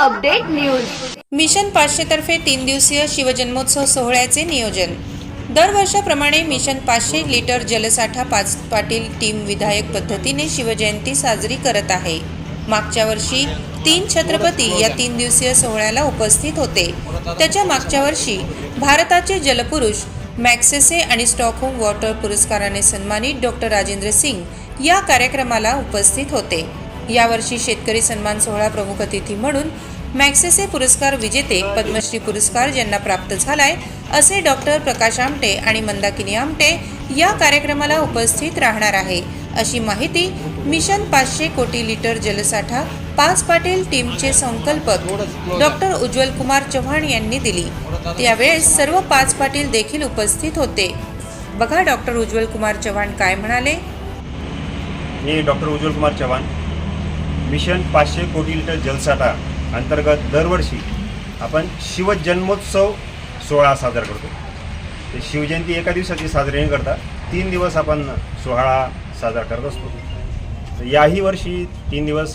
Update news. Mission पाचशेतर्फे तीन दिवसीय शिवजन्मोत्सव सोहळ्याचे नियोजन. दरवर्षाप्रमाणे मिशन पाचशे लिटर जलसाठा पाच पाटील टीम विधायक पद्धतीने शिवजयंती साजरी करत आहे. मागच्या वर्षी तीन छत्रपती या तीन दिवसीय सोहळ्याला उपस्थित होते. त्याच्या मागच्या वर्षी भारताचे जलपुरुष मॅक्सेसे आणि स्टॉकहोम वॉटर पुरस्काराने सन्मानित डॉक्टर राजेंद्र सिंग या कार्यक्रमाला उपस्थित होते. यावर्षी शेतकरी सन्मान सोहळा प्रमुख अतिथी म्हणून मॅक्सेसे पुरस्कार विजेते पद्मश्री पुरस्कार ज्यांना प्राप्त झालाय असे डॉक्टर प्रकाश आमटे आणि मंदाकिनी आमटे या कार्यक्रमाला उपस्थित राहणार आहे. अशी माहिती मिशन पाचशे कोटी लिटर जलसाठा पाच पाटील टीमचे संकल्पक डॉक्टर उज्ज्वल कुमार चव्हाण यांनी दिली. त्यावेळेस सर्व पाच पाटील देखील उपस्थित होते. बघा डॉक्टर उज्ज्वल कुमार चव्हाण काय म्हणाले. मी डॉक्टर उज्ज्वल कुमार चव्हाण. मिशन पाचशे कोटी लिटर जलसाठा अंतर्गत दरवर्षी आपण शिवजन्मोत्सव सोहळा साजरा करतो. ते शिवजयंती एका दिवसाची साजरी न करता तीन दिवस आपण सोहळा साजरा करत असतो. तर याही वर्षी तीन दिवस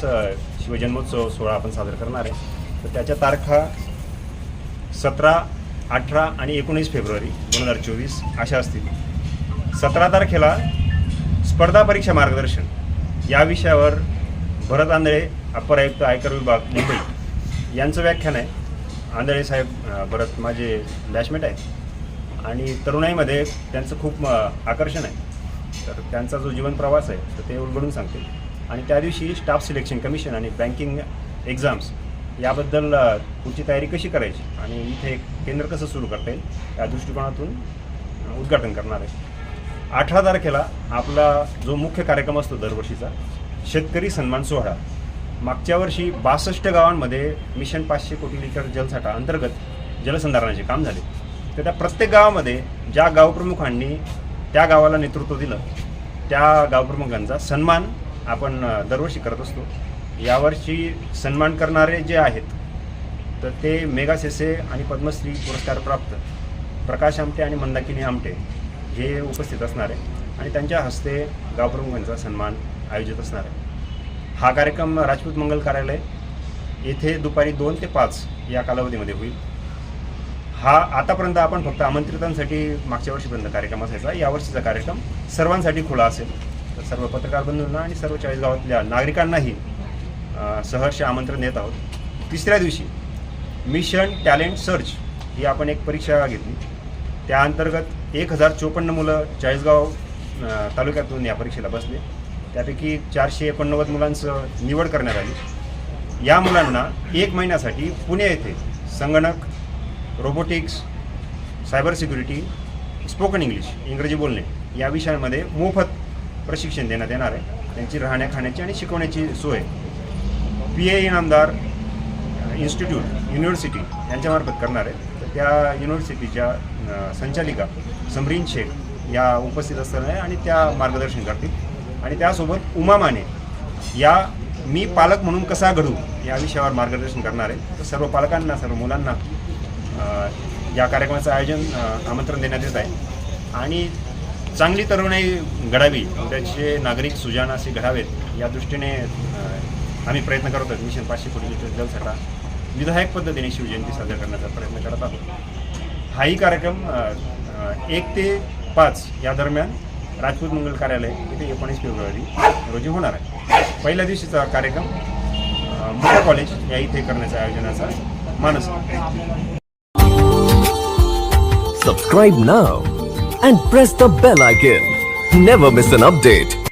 शिवजन्मोत्सव सोहळा आपण साजरा करणार आहे. तर त्याच्या तारखा सतरा अठरा आणि एकोणीस फेब्रुवारी दोन हजार चोवीस अशा असतील. सतरा तारखेला स्पर्धा परीक्षा मार्गदर्शन या विषयावर भरत आंधळे अप्पर आयुक्त आयकर विभाग मुंबई. यांचं व्याख्यान आहे. आंधळे साहेब भरत माझे बॅचमेट आहेत. आणि तरुणाईमध्ये त्यांचं खूप आकर्षण आहे. तर त्यांचा जो जीवन प्रवास आहे तर ते उलगडून सांगतील. आणि त्या दिवशी स्टाफ सिलेक्शन कमिशन आणि बँकिंग एक्झाम्स याबद्दल पुढची तयारी कशी करायची? आणि इथे केंद्र कसं सुरू करता येईल? या दृष्टिकोनातून उद्घाटन करणार आहे. अठरा तारखेला आपला जो मुख्य कार्यक्रम असतो दरवर्षीचा शेतकरी सन्मान सोहळा. मागच्या वर्षी बासष्ट गावांमध्ये मिशन पाचशे कोटी लिटर जलसाठा अंतर्गत जलसंधारणाचे काम झाले. तर त्या प्रत्येक गावामध्ये ज्या गावप्रमुखांनी त्या गावाला नेतृत्व दिलं त्या गावप्रमुखांचा सन्मान आपण दरवर्षी करत असतो. यावर्षी सन्मान करणारे जे आहेत तर ते मेगा सेसे आणि पद्मश्री पुरस्कार प्राप्त प्रकाश आमटे आणि मंदाकिनी आमटे हे उपस्थित असणार आहे आणि त्यांच्या हस्ते गावप्रमुखांचा सन्मान आयोजित असणार आहे. हा कार्यक्रम राजपूत मंगल कार्यालय येथे दुपारी दोन ते पाच या कालावधीमध्ये होईल. हा आतापर्यंत आपण फक्त आमंत्रितांसाठी मागच्या वर्षीपर्यंत कार्यक्रम असायचा. यावर्षीचा कार्यक्रम सर्वांसाठी खुला असेल. तर सर्व पत्रकार बंधूंना आणि सर्व चाळीसगावातल्या नागरिकांनाही सहर्ष आमंत्रण देत आहोत. तिसऱ्या दिवशी मिशन टॅलेंट सर्च ही आपण एक परीक्षा घेतली. त्या अंतर्गत एक हजार चोपन्न मुलं चाळीसगाव तालुक्यातून या परीक्षेला बसले. त्यापैकी चारशे एकोणनव्वद मुलांचं निवड करण्यात आली. या मुलांना एक महिन्यासाठी पुणे येथे संगणक robotics cyber security spoken English इंग्रजी बोलणे या विषयांमध्ये मोफत प्रशिक्षण देण्यात येणार आहे. त्यांची राहण्या खाण्याची आणि शिकवण्याची सोय. P A Inamdar institute university यांच्यामार्फत करणार आहे. तर त्या युनिव्हर्सिटीच्या संचालिका समरीन शेख या उपस्थित असणार आहे आणि त्या मार्गदर्शन करतील. आणि त्यासोबत उमा माने. या मी पालक म्हणून कसा घडू या विषयावर मार्गदर्शन करणार आहे. तर सर्व पालकांना सर्व मुलांना या कार्यक्रमाचं आयोजन आमंत्रण देण्यात येत आहे. आणि चांगली तरुणाई घडावी त्याचे नागरिक सुजाण असे घडावेत या दृष्टीने आम्ही प्रयत्न करत आहोत. मिशन पाचशे कोटी लिटर जलसाठा विधायक पद्धतीने शिवजयंती साजरा करण्याचा प्रयत्न करत आहोत. हाही कार्यक्रम एक ते पाच या दरम्यान राजपूत मंगल कार्यालय इथे एकोणीस फेब्रुवारी रोजी होणार आहे. पहिल्या दिवशीचा कार्यक्रम अ, मुख्य कॉलेज या इथे करण्याच्या आयोजनाचा मानस. Subscribe now and press the bell icon never miss an update.